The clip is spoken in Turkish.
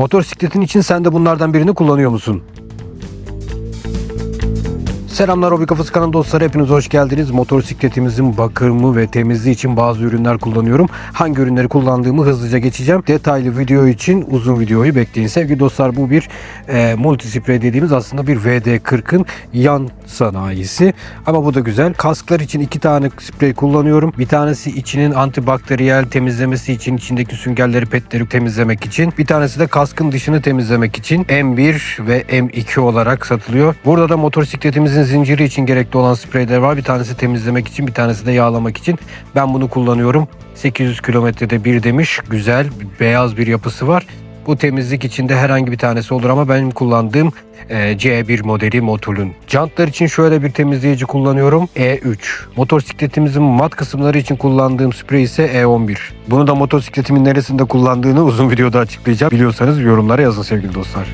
Motosikletin için sen de bunlardan birini kullanıyor musun? Selamlar Hobi Kafası kanalı dostları hepiniz hoş geldiniz. Motosikletimizin bakımı ve temizliği için bazı ürünler kullanıyorum. Hangi ürünleri kullandığımı hızlıca geçeceğim. Detaylı video için uzun videoyu bekleyin. Sevgili dostlar bu bir e, multisprey dediğimiz aslında bir VD40'ın yan sanayisi. Ama bu da güzel. Kasklar için iki tane sprey kullanıyorum. Bir tanesi içinin antibakteriyel temizlemesi için içindeki süngerleri petleri temizlemek için. Bir tanesi de kaskın dışını temizlemek için M1 ve M2 olarak satılıyor. Burada da motosikletimizin zinciri için gerekli olan spreyler var. Bir tanesi temizlemek için, bir tanesi de yağlamak için. Ben bunu kullanıyorum. 800 kilometrede bir demiş. Güzel, beyaz bir yapısı var. Bu temizlik içinde herhangi bir tanesi olur ama benim kullandığım e, C1 modeli Motul'un. Jantlar için şöyle bir temizleyici kullanıyorum. E3. Motosikletimizin mat kısımları için kullandığım sprey ise E11. Bunu da motosikletimin neresinde kullandığını uzun videoda açıklayacağım. Biliyorsanız yorumlara yazın sevgili dostlar.